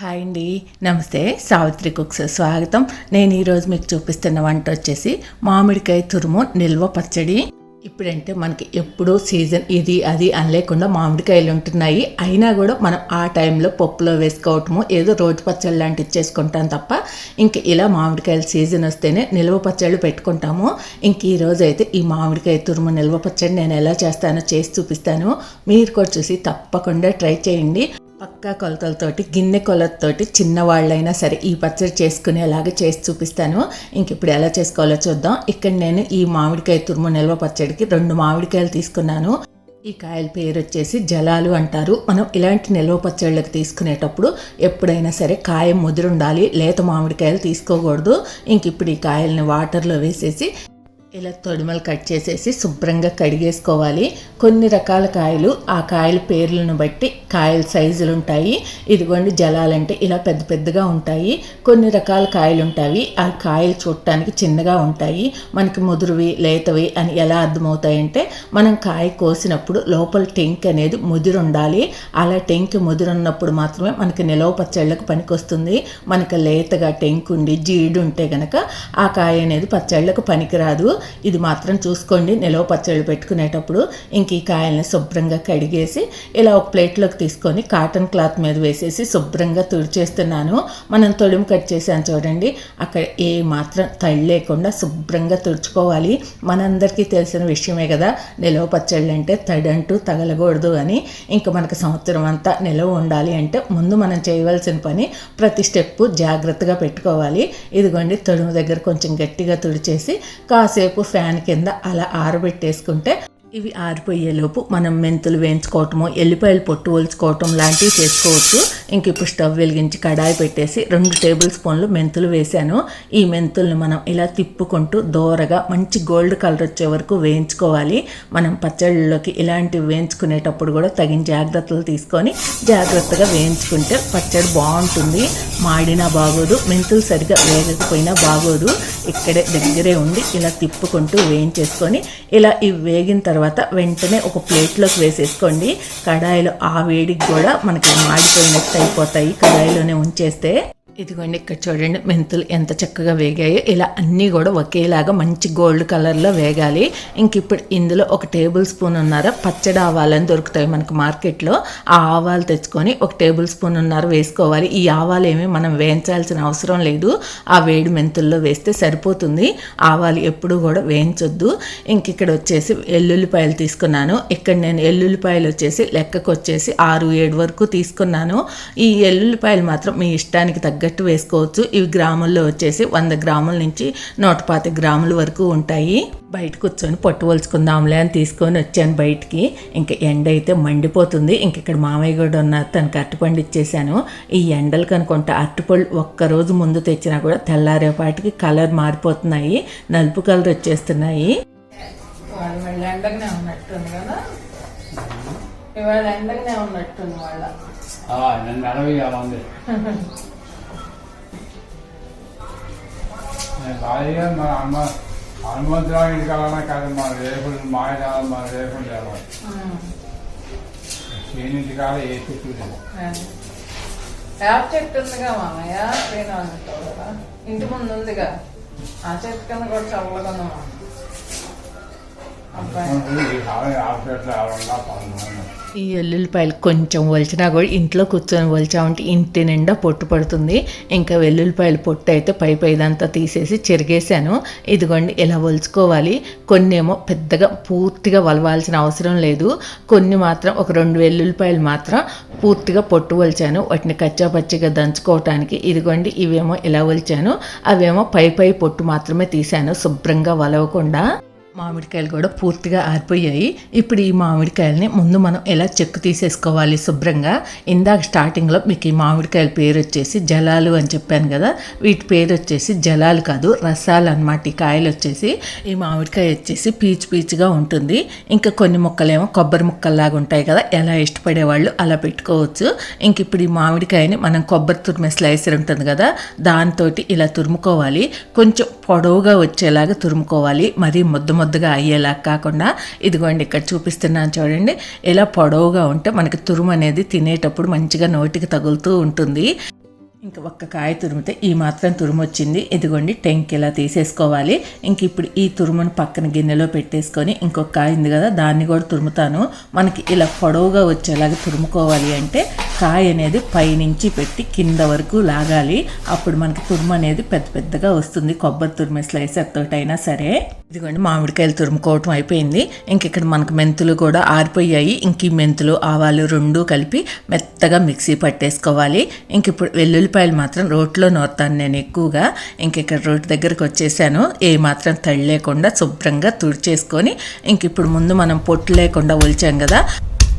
Hi అండి. నమస్తే Savitri cooks స్వాగతం. నేను ఈరోజు మీకు చూపిస్తున్న వంట వచ్చేసి మామిడికాయ తురుము నిల్వ పచ్చడి. ఇప్పుడంటే మనకి ఎప్పుడూ సీజన్ ఇది అది అని లేకుండా మామిడికాయలు ఉంటున్నాయి. అయినా కూడా మనం ఆ టైంలో పప్పులో వేసుకోవటము ఏదో రోజు పచ్చడి లాంటివి చేసుకుంటాం తప్ప ఇంక ఇలా మామిడికాయల సీజన్ వస్తేనే నిల్వ పచ్చళ్ళు పెట్టుకుంటాము. ఇంక ఈరోజు అయితే ఈ మామిడికాయ తురుము నిల్వ పచ్చడి నేను ఎలా చేస్తానో చేసి చూపిస్తాను. మీరు కూడా చూసి తప్పకుండా ట్రై చేయండి. పక్కా కొలతలతోటి గిన్నె కొలతతోటి చిన్నవాళ్ళైనా సరే ఈ పచ్చడి చేసుకునేలాగా చేసి చూపిస్తాను. ఇంక ఇప్పుడు ఎలా చేసుకోవాలో చూద్దాం. ఇక్కడ నేను ఈ మామిడికాయ తురుము నిల్వ పచ్చడికి రెండు మామిడికాయలు తీసుకున్నాను. ఈ కాయల పేరు వచ్చేసి జలాలు అంటారు. మనం ఇలాంటి నిల్వ పచ్చళ్ళకి తీసుకునేటప్పుడు ఎప్పుడైనా సరే కాయ ముదిరుండాలి లేత మామిడికాయలు తీసుకోకూడదు. ఇంక ఇప్పుడు ఈ కాయల్ని వాటర్లో వేసేసి ఇలా తొడిమలు కట్ చేసేసి శుభ్రంగా కడిగేసుకోవాలి. కొన్ని రకాల కాయలు ఆ కాయల పేర్లను బట్టి కాయల సైజులు ఉంటాయి. ఇదిగోండి జలాలంటే ఇలా పెద్ద పెద్దగా ఉంటాయి. కొన్ని రకాల కాయలు ఉంటాయి. ఆ కాయలు చూడటానికి చిన్నగా ఉంటాయి. మనకి ముదురువి లేతవి అని ఎలా అర్థమవుతాయంటే మనం కాయ కోసినప్పుడు లోపల టెంక్ అనేది ముదిరి ఉండాలి అలా టెంక్ ముదిరి ఉన్నప్పుడు మాత్రమే మనకి నిలవ పచ్చళ్ళకు పనికొస్తుంది. మనకి లేతగా టెంక్ ఉండి జీడు ఉంటే గనక ఆ కాయ అనేది పచ్చళ్ళకు పనికిరాదు. ఇది మాత్రం చూసుకోండి. నిలవ పచ్చళ్ళు పెట్టుకునేటప్పుడు ఇంక ఈ కాయల్ని శుభ్రంగా కడిగేసి ఇలా ఒక ప్లేట్లోకి తీసుకొని కాటన్ క్లాత్ మీద వేసేసి శుభ్రంగా తుడిచేస్తున్నాను. మనం తొడుము కట్ చేసాను చూడండి. అక్కడ ఏ మాత్రం తడి లేకుండా శుభ్రంగా తుడుచుకోవాలి. మనందరికీ తెలిసిన విషయమే కదా నిలవ పచ్చళ్ళు అంటే తడి అంటూ తగలకూడదు అని. ఇంకా మనకు సంవత్సరం అంతా నిలవ ఉండాలి అంటే ముందు మనం చేయవలసిన పని ప్రతి స్టెప్పు జాగ్రత్తగా పెట్టుకోవాలి. ఇదిగోండి తొడుము దగ్గర కొంచెం గట్టిగా తుడిచేసి కాసేపు ఫ్యాన్ కింద అలా ఆరబెట్టేసుకుంటే ఇవి ఆరిపోయేలోపు మనం మెంతులు వేయించుకోవటము ఎల్లిపాయలు పొట్టు ఒలుచుకోవటం లాంటివి చేసుకోవచ్చు. ఇంక ఇప్పుడు స్టవ్ వెలిగించి కడాయి పెట్టేసి రెండు టేబుల్ స్పూన్లు మెంతులు వేసాను ఈ మెంతుల్ని మనం ఇలా తిప్పుకుంటూ దోరగా మంచి గోల్డ్ కలర్ వచ్చే వరకు వేయించుకోవాలి. మనం పచ్చళ్ళలోకి ఇలాంటివి వేయించుకునేటప్పుడు కూడా తగిన జాగ్రత్తలు తీసుకొని జాగ్రత్తగా వేయించుకుంటే పచ్చడి బాగుంటుంది. మాడినా బాగోదు మెంతులు సరిగా వేగకపోయినా బాగోదు. ఇక్కడే దగ్గరే ఉండి ఇలా తిప్పుకుంటూ వేయించేసుకొని ఇలా ఇవి వేగిన తర్వాత తర్వాత వెంటనే ఒక ప్లేట్లోకి వేసేసుకోండి. కడాయిలో ఆ వేడికి కూడా మనకి మాడిపోయినట్టు అయిపోతాయి. కడాయిలోనే ఉంచేస్తే ఇదిగోండి ఇక్కడ చూడండి మెంతులు ఎంత చక్కగా వేగాయో. ఇలా అన్నీ కూడా ఒకేలాగా మంచి గోల్డ్ కలర్లో వేగాలి. ఇంక ఇప్పుడు ఇందులో ఒక టేబుల్ స్పూన్ ఉన్నార. పచ్చడి ఆవాలని దొరుకుతాయి మనకు మార్కెట్లో. ఆ ఆవాలు తెచ్చుకొని ఒక టేబుల్ స్పూన్ ఉన్నారు వేసుకోవాలి. ఈ ఆవాలు ఏమి మనం వేయించాల్సిన అవసరం లేదు. ఆ వేడి మెంతుల్లో వేస్తే సరిపోతుంది. ఆవాలు ఎప్పుడు కూడా వేయించొద్దు. ఇంక ఇక్కడ వచ్చేసి ఎల్లుల్లిపాయలు తీసుకున్నాను. ఇక్కడ నేను ఎల్లుల్లిపాయలు వచ్చేసి లెక్కకు వచ్చేసి ఆరు ఏడు వరకు తీసుకున్నాను. ఈ ఎల్లుల్లిపాయలు మాత్రం మీ ఇష్టానికి తగ్గట్టు వేసుకోవచ్చు. ఇవి గ్రాముల్లో వచ్చేసి వంద గ్రాముల నుంచి నూట పాతి గ్రాముల వరకు ఉంటాయి. బయట కూర్చొని పట్టు వలుచుకుందాంలే అని తీసుకొని వచ్చాను బయటికి. ఇంకా ఎండ అయితే మండిపోతుంది. ఇంక ఇక్కడ మామయ్య కూడా ఉన్నారు. తనకి అరటిపండు ఇచ్చేసాను ఈ ఎండలు కనుకుంటే అరటిపళ్ళు ఒక్కరోజు ముందు తెచ్చినా కూడా తెల్లారేపాటికి కలర్ మారిపోతున్నాయి. నలుపు కలర్ వచ్చేస్తున్నాయి. ఇవాళ ఎండగానే ఉన్నట్టుంది వాళ్ళ. ఖాళీగా మన అమ్మ హనుమంతరావు ఇంటికి వెళ్ళాలన్నా కాదు మన రేపు మాయ కావాలి మన రేపు వెళ్ళాలి చేనింటి కాడ ఏ చెట్టు లేదు. వేప చెట్టు ఉందిగా మామయ్య కదా. ఇంటి ముందు ఉందిగా. ఆ చెట్టు కింద కూడా చల్లగా ఉంది అబ్బాయి ఆఫీస్లో ఎవరన్నా పనులు ఈ వెల్లుల్లిపాయలు కొంచెం వలిచినా కూడా ఇంట్లో కూర్చొని వలిచామంటే ఇంటి నిండా పొట్టు పడుతుంది. ఇంకా వెల్లుల్లిపాయలు పొట్టు అయితే పై పైదంతా తీసేసి చెరిగేశాను. ఇదిగోండి ఇలా వలుచుకోవాలి. కొన్ని ఏమో పెద్దగా పూర్తిగా వలవాల్సిన అవసరం లేదు. కొన్ని మాత్రం ఒక రెండు వెల్లుల్లిపాయలు మాత్రం పూర్తిగా పొట్టు వలిచాను. వాటిని కచ్చా పచ్చిగా దంచుకోవటానికి ఇదిగోండి ఇవేమో ఇలా వలిచాను. అవేమో పై పై పొట్టు మాత్రమే తీశాను శుభ్రంగా వలవకుండా. మామిడికాయలు కూడా పూర్తిగా ఆరిపోయాయి. ఇప్పుడు ఈ మామిడికాయలని ముందు మనం ఎలా చెక్కు తీసేసుకోవాలి శుభ్రంగా? ఇందాక స్టార్టింగ్లో మీకు ఈ మామిడికాయల పేరు వచ్చేసి జలాలు అని చెప్పాను కదా వీటి పేరు వచ్చేసి జలాలు కాదు రసాలు అన్నమాట. ఈ కాయలు వచ్చేసి ఈ మామిడికాయ వచ్చేసి పీచు పీచుగా ఉంటుంది. ఇంకా కొన్ని ముక్కలేమో కొబ్బరి ముక్కల్లాగా ఉంటాయి కదా ఎలా ఇష్టపడే వాళ్ళు అలా పెట్టుకోవచ్చు. ఇంక ఇప్పుడు ఈ మామిడికాయని మనం కొబ్బరి తురిమే స్లైసర్ ఉంటుంది కదా దాంతో ఇలా తురుముకోవాలి. కొంచెం పొడవుగా వచ్చేలాగా తురుముకోవాలి. మరీ ముద్ద ముద్దగా అయ్యేలా కాకుండా ఇదిగోండి ఇక్కడ చూపిస్తున్నాను చూడండి ఇలా పొడవుగా ఉంటే మనకి తురుము అనేది తినేటప్పుడు మంచిగా నోటికి తగులుతూ ఉంటుంది. ఇంకా ఒక్క కాయ తురిమితే ఈ మాత్రం తురుము వచ్చింది ఇదిగోండి టెంక్ ఇలా తీసేసుకోవాలి. ఇంక ఇప్పుడు ఈ తురుమును పక్కన గిన్నెలో పెట్టేసుకొని ఇంకొక కాయ ఉంది కదా దాన్ని కూడా తురుముతాను. మనకి ఇలా పొడవుగా వచ్చేలాగా తురుముకోవాలి అంటే కాయ అనేది పైనుంచి పెట్టి కింద వరకు లాగాలి. అప్పుడు మనకి తురుము అనేది పెద్ద పెద్దగా వస్తుంది కొబ్బరి తురిమే స్లైసర్ తోటైనా సరే. ఇదిగోండి మామిడికాయలు తురుముకోవటం అయిపోయింది. ఇంక ఇక్కడ మనకు మెంతులు కూడా ఆరిపోయాయి. ఇంక ఈ మెంతులు ఆవాలు రెండు కలిపి మెత్తగా మిక్సీ పట్టేసుకోవాలి. ఇంక ఇప్పుడు వెల్లుల్లి ఉల్లిపాయలు మాత్రం రోట్లో నోరుతాను నేను ఎక్కువగా. ఇంక ఇక్కడ రోడ్డు దగ్గరకు వచ్చేసాను. ఏ మాత్రం తడి లేకుండా శుభ్రంగా తుడిచేసుకొని ఇంక ఇప్పుడు ముందు మనం పొట్టు లేకుండా ఒలిచాం కదా.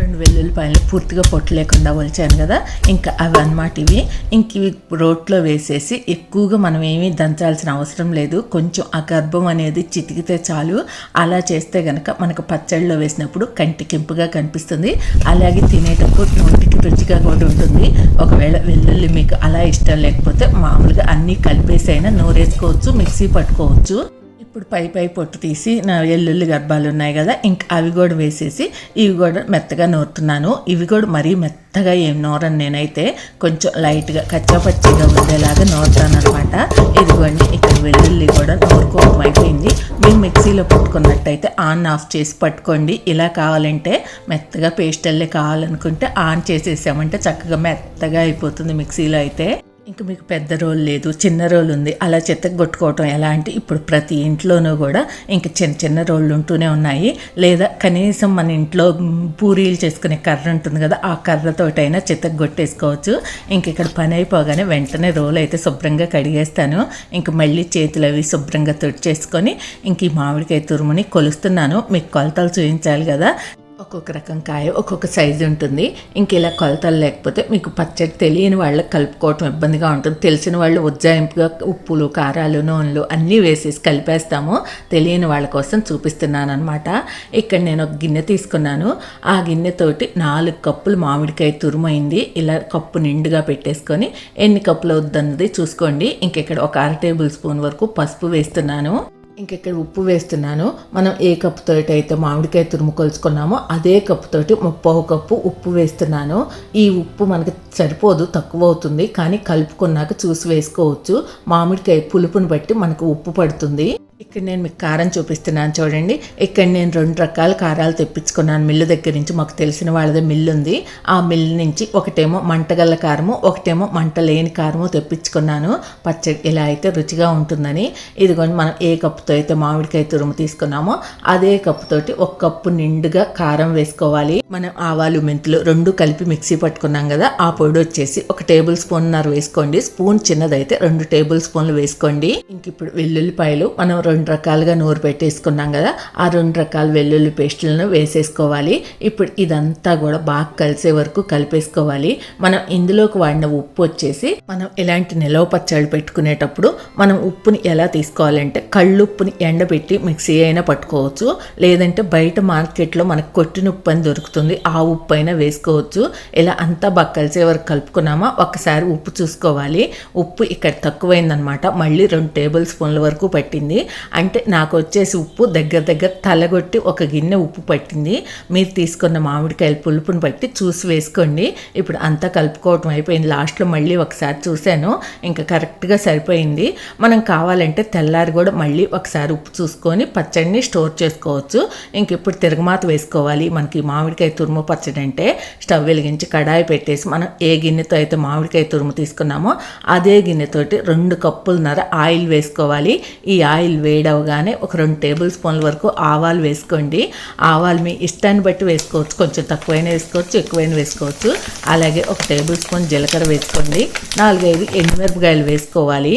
రెండు వెల్లుల్లిపాయలు పూర్తిగా పొట్టు లేకుండా ఒలిచాను కదా. ఇంకా అవి అన్నమాట ఇవి. ఇంక ఇవి రోట్లో వేసేసి ఎక్కువగా మనం ఏమీ దంచాల్సిన అవసరం లేదు. కొంచెం ఆ గర్భం అనేది చితికితే చాలు. అలా చేస్తే కనుక మనకు పచ్చళ్ళలో వేసినప్పుడు కంటికింపుగా కనిపిస్తుంది. అలాగే తినేటప్పుడు నోటి రుచిగా కూడా ఉంటుంది. ఒకవేళ వెల్లుల్లి మీకు అలా ఇష్టం లేకపోతే మామూలుగా అన్నీ కలిపేసైనా నూరేసుకోవచ్చు మిక్సీ పట్టుకోవచ్చు. ఇప్పుడు పై పై పొట్టు తీసి నా ఎల్లుల్లి గర్భాలు ఉన్నాయి కదా ఇంకా అవి కూడా వేసేసి ఇవి కూడా మెత్తగా నూరుతున్నాను. ఇవి కూడా మరీ మెత్తగా ఏం నూరను నేనైతే కొంచెం లైట్గా కచ్చాపచ్చిగా ఉండేలాగా నూరుతాను అనమాట ఇదిగోండి ఇక్కడ వెల్లుల్లి కూడా నూరుకోవడం అయిపోయింది మీరు మిక్సీలో పట్టుకున్నట్టయితే ఆన్ ఆఫ్ చేసి పట్టుకోండి. ఇలా కావాలంటే మెత్తగా పేస్టల్లే కావాలనుకుంటే ఆన్ చేసేసామంటే చక్కగా మెత్తగా అయిపోతుంది మిక్సీలో అయితే. ఇంకా మీకు పెద్ద రోల్ లేదు చిన్న రోల్ ఉంది. అలా చెత్తకు కొట్టుకోవటం ఎలా అంటే ఇప్పుడు ప్రతి ఇంట్లోనూ కూడా ఇంక చిన్న చిన్న రోళ్ళు ఉంటూనే ఉన్నాయి. లేదా కనీసం మన ఇంట్లో పూరీలు చేసుకునే కర్ర ఉంటుంది కదా ఆ కర్రతోటైనా చెత్తకు కొట్టేసుకోవచ్చు ఇంక ఇక్కడ పని అయిపోగానే వెంటనే రోల్ అయితే శుభ్రంగా కడిగేస్తాను. ఇంక మళ్ళీ చేతులు అవి శుభ్రంగా తుడిచేసుకొని ఇంక ఈ మామిడికాయ తురుముని కొలుస్తున్నాను. మీకు కొలతలు చూపించాలి కదా. ఒక్కొక్క రకం కాయ ఒక్కొక్క సైజు ఉంటుంది. ఇంక ఇలా కొలతలు లేకపోతే మీకు పచ్చడి తెలియని వాళ్ళకి కలుపుకోవటం ఇబ్బందిగా ఉంటుంది. తెలిసిన వాళ్ళు ఉజ్జాయింపుగా ఉప్పులు కారాలు నూనెలు అన్నీ వేసేసి కలిపేస్తాము. తెలియని వాళ్ళ కోసం చూపిస్తున్నాను అనమాట ఇక్కడ నేను ఒక గిన్నె తీసుకున్నాను. ఆ గిన్నెతోటి నాలుగు కప్పులు మామిడికాయ తురుమైంది. ఇలా కప్పు నిండుగా పెట్టేసుకొని ఎన్ని కప్పులు వద్దన్నది చూసుకోండి. ఇంక ఇక్కడ ఒక అర టేబుల్ స్పూన్ వరకు పసుపు వేస్తున్నాను. ఇంకెక్కడ ఉప్పు వేస్తున్నాను మనం ఏ కప్పుతో అయితే మామిడికాయ తురుము కొలుచుకున్నామో అదే కప్పుతోటి ముప్పావు కప్పు ఉప్పు వేస్తున్నాను. ఈ ఉప్పు మనకి సరిపోదు తక్కువ అవుతుంది కానీ కలుపుకున్నాక చూసి వేసుకోవచ్చు. మామిడికాయ పులుపుని బట్టి మనకు ఉప్పు పడుతుంది. ఇక్కడ నేను మీకు కారం చూపిస్తున్నాను చూడండి. ఇక్కడ నేను రెండు రకాల కారాలు తెప్పించుకున్నాను. మిల్లు దగ్గర నుంచి మాకు తెలిసిన వాళ్ళదే మిల్లు ఉంది ఆ మిల్లు నుంచి ఒకటేమో మంటగల్ల కారము ఒకటేమో మంట లేని కారము తెప్పించుకున్నాను. పచ్చడి ఇలా అయితే రుచిగా ఉంటుందని. ఇదిగోండి మనం ఏ కప్పుతో అయితే మామిడికాయ తురుము తీసుకున్నామో అదే కప్పుతోటి ఒక కప్పు నిండుగా కారం వేసుకోవాలి. మనం ఆవాలు మెంతులు రెండు కలిపి మిక్సీ పట్టుకున్నాం కదా ఆ పొడి వచ్చేసి ఒక టేబుల్ స్పూన్నర వేసుకోండి. స్పూన్ చిన్నదైతే రెండు టేబుల్ స్పూన్లు వేసుకోండి. ఇంక ఇప్పుడు వెల్లుల్లిపాయలు మనం రెండు రకాలుగా నూరు పెట్టేసుకున్నాం కదా. ఆ రెండు రకాల వెల్లుల్లి పేస్టులను వేసేసుకోవాలి. ఇప్పుడు ఇదంతా కూడా బాగా కలిసే వరకు కలిపేసుకోవాలి. మనం ఇందులోకి వాడిన ఉప్పు వచ్చేసి మనం ఇలాంటి నిలవ పచ్చళ్ళు పెట్టుకునేటప్పుడు మనం ఉప్పుని ఎలా తీసుకోవాలంటే కళ్ళుప్పుని ఎండబెట్టి మిక్సీ అయినా పట్టుకోవచ్చు. లేదంటే బయట మార్కెట్లో మనకు కొట్టిన ఉప్పు అని దొరుకుతుంది. ఆ ఉప్పు అయినా వేసుకోవచ్చు. ఇలా అంతా బాగా కలిసే వరకు కలుపుకున్నామా? ఒకసారి ఉప్పు చూసుకోవాలి. ఉప్పు ఇక్కడ తక్కువైందనమాట. మళ్ళీ రెండు టేబుల్ స్పూన్ల వరకు పట్టింది. అంటే నాకు వచ్చేసి ఉప్పు దగ్గర దగ్గర తలగొట్టి ఒక గిన్నె ఉప్పు పట్టింది. మీరు తీసుకున్న మామిడికాయల పులుపుని బట్టి చూసి వేసుకోండి. ఇప్పుడు అంతా కలుపుకోవటం అయిపోయింది. లాస్ట్లో మళ్ళీ ఒకసారి చూశాను. ఇంకా కరెక్ట్గా సరిపోయింది. మనం కావాలంటే తెల్లారి కూడా మళ్ళీ ఒకసారి ఉప్పు చూసుకొని పచ్చడిని స్టోర్ చేసుకోవచ్చు. ఇంక ఇప్పుడు తిరగమాత వేసుకోవాలి. మనకి మామిడికాయ తురుము పచ్చడి అంటే స్టవ్ వెలిగించి కడాయి పెట్టేసి మనం ఏ గిన్నెతో అయితే మామిడికాయ తురుము తీసుకున్నామో అదే గిన్నెతోటి రెండు కప్పులన్నర ఆయిల్ వేసుకోవాలి. ఈ ఆయిల్ వేడవగానే ఒక రెండు టేబుల్ స్పూన్ల వరకు ఆవాలు వేసుకోండి. ఆవాలు మీ ఇష్టాన్ని బట్టి వేసుకోవచ్చు. కొంచెం తక్కువైనా వేసుకోవచ్చు ఎక్కువైనా వేసుకోవచ్చు. అలాగే ఒక టేబుల్ స్పూన్ జీలకర్ర వేసుకోండి. నాలుగైదు ఎండుమిరపకాయలు వేసుకోవాలి.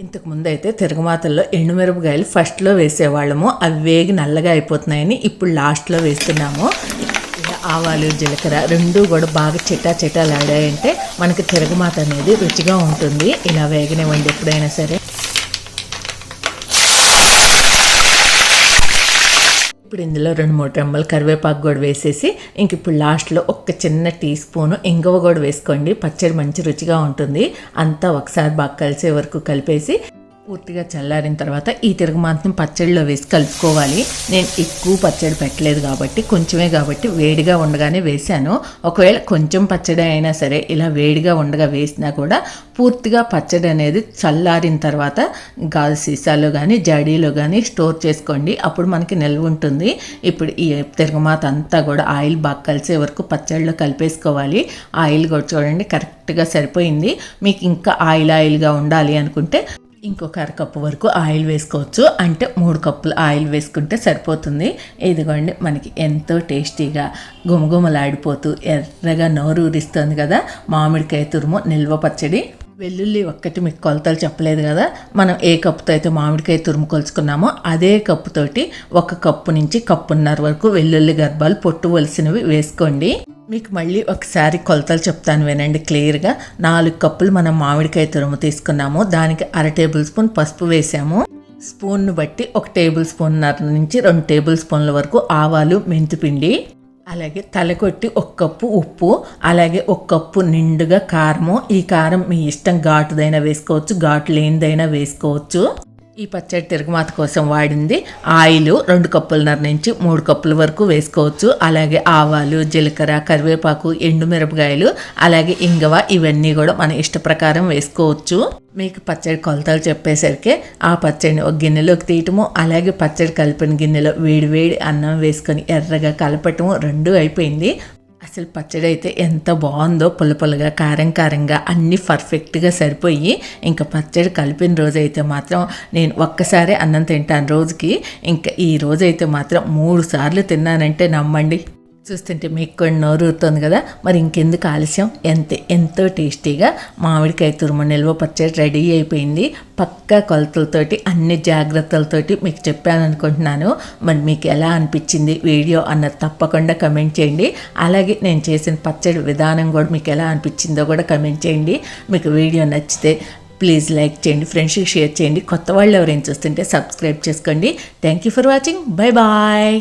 ఇంతకు ముందు అయితే తిరగమాతల్లో ఎండుమిరపకాయలు ఫస్ట్లో వేసేవాళ్ళము. అవి వేగి నల్లగా అయిపోతున్నాయని ఇప్పుడు లాస్ట్లో వేస్తున్నాము. ఆవాలు జీలకర్ర రెండు కూడా బాగా చిటా చిట్టాలాడాయంటే మనకి తిరగమాత అనేది రుచిగా ఉంటుంది. ఇలా వేగనివ్వండి ఎప్పుడైనా సరే. ఇప్పుడు ఇందులో రెండు మూడు రెమ్మలు కరివేపాకు కూడా వేసేసి ఇంక ఇప్పుడు లాస్ట్లో ఒక చిన్న టీ స్పూను ఇంగువ కూడా వేసుకోండి. పచ్చడి మంచి రుచిగా ఉంటుంది. అంతా ఒకసారి బాగా కలిసే వరకు కలిపేసి పూర్తిగా చల్లారిన తర్వాత ఈ తిరగమాతను పచ్చడిలో వేసి కలుపుకోవాలి. నేను ఎక్కువ పచ్చడి పెట్టలేదు కాబట్టి కొంచెమే కాబట్టి వేడిగా ఉండగానే వేశాను. ఒకవేళ కొంచెం పచ్చడి అయినా సరే ఇలా వేడిగా ఉండగా వేసినా కూడా పూర్తిగా పచ్చడి అనేది చల్లారిన తర్వాత గాజు సీసాలో కానీ జాడీలో కానీ స్టోర్ చేసుకోండి. అప్పుడు మనకి నిల్వ ఉంటుంది. ఇప్పుడు ఈ తిరగమాత అంతా కూడా ఆయిల్ బాగా కలిసే వరకు పచ్చడిలో కలిపేసుకోవాలి. ఆయిల్ కూడా చూడండి కరెక్ట్గా సరిపోయింది. మీకు ఇంకా ఆయిల్ ఆయిల్గా ఉండాలి అనుకుంటే ఇంకొక అరకప్పు వరకు ఆయిల్ వేసుకోవచ్చు. అంటే మూడు కప్పులు ఆయిల్ వేసుకుంటే సరిపోతుంది. ఇదిగోండి మనకి ఎంతో టేస్టీగా గుమగుమలాడిపోతూ ఎర్రగా నోరు ఊరిస్తుంది కదా. మామిడికాయ తురుము నిల్వ పచ్చడి. వెల్లుల్లి ఒక్కటి మీకు కొలతలు చెప్పలేదు కదా. మనం ఏ కప్పుతో అయితే మామిడికాయ తురుము కొలుచుకున్నామో అదే కప్పుతోటి ఒక కప్పు నుంచి కప్పున్నర వరకు వెల్లుల్లి గర్భాలు పొట్టు వలసినవి వేసుకోండి. మీకు మళ్ళీ ఒకసారి కొలతలు చెప్తాను వినండి క్లియర్గా. నాలుగు కప్పులు మనం మామిడికాయ తురుము తీసుకున్నాము. దానికి అర టేబుల్ స్పూన్ పసుపు వేసాము. స్పూన్ను బట్టి ఒక టేబుల్ స్పూన్నర నుంచి రెండు టేబుల్ స్పూన్ల వరకు ఆవాలు మెంతిపిండి అలాగే తలకొట్టి ఒక కప్పు ఉప్పు అలాగే ఒక కప్పు నిండుగా కారము. ఈ కారం మీ ఇష్టం ఘాటుదైనా వేసుకోవచ్చు ఘాటు లేనిదైనా వేసుకోవచ్చు. ఈ పచ్చడి తిరుగుమాత కోసం వాడింది. ఆయిల్ రెండు కప్పులన్నర నుంచి మూడు కప్పుల వరకు వేసుకోవచ్చు. అలాగే ఆవాలు జీలకర్ర కరివేపాకు ఎండుమిరపకాయలు అలాగే ఇంగవ ఇవన్నీ కూడా మన ఇష్ట ప్రకారం వేసుకోవచ్చు. మీకు పచ్చడి కొలతలు చెప్పేసరికి ఆ పచ్చడిని ఒక గిన్నెలోకి తీయటము అలాగే పచ్చడి కలిపిన గిన్నెలో వేడి వేడి అన్నం వేసుకొని ఎర్రగా కలపటము రెండు అయిపోయింది. అసలు పచ్చడి అయితే ఎంత బాగుందో పుల్ల పుల్లగా కారం కారంగా అన్నీ పర్ఫెక్ట్గా సరిపోయి ఇంకా పచ్చడి కలిపిన రోజు అయితే మాత్రం నేను ఒక్కసారి అన్నం తింటాను రోజుకి. ఇంకా ఈ రోజు అయితే మాత్రం మూడు సార్లు తిన్నానంటే నమ్మండి. చూస్తుంటే మీకు కూడా నోరు కదా మరి ఇంకెందుకు ఆలస్యం? ఎంత ఎంతో టేస్టీగా మామిడికాయ తురుము నిల్వ పచ్చడి రెడీ అయిపోయింది. పక్కా కొలతలతోటి అన్ని జాగ్రత్తలతోటి మీకు చెప్పాను అనుకుంటున్నాను మరి మీకు ఎలా అనిపించింది వీడియో అన్నది తప్పకుండా కమెంట్ చేయండి. అలాగే నేను చేసిన పచ్చడి విధానం కూడా మీకు ఎలా అనిపించిందో కూడా కమెంట్ చేయండి. మీకు వీడియో నచ్చితే ప్లీజ్ లైక్ చేయండి ఫ్రెండ్స్కి షేర్ చేయండి. కొత్త వాళ్ళు ఎవరైనా చూస్తుంటే సబ్స్క్రైబ్ చేసుకోండి. Thank you for watching. Bye bye.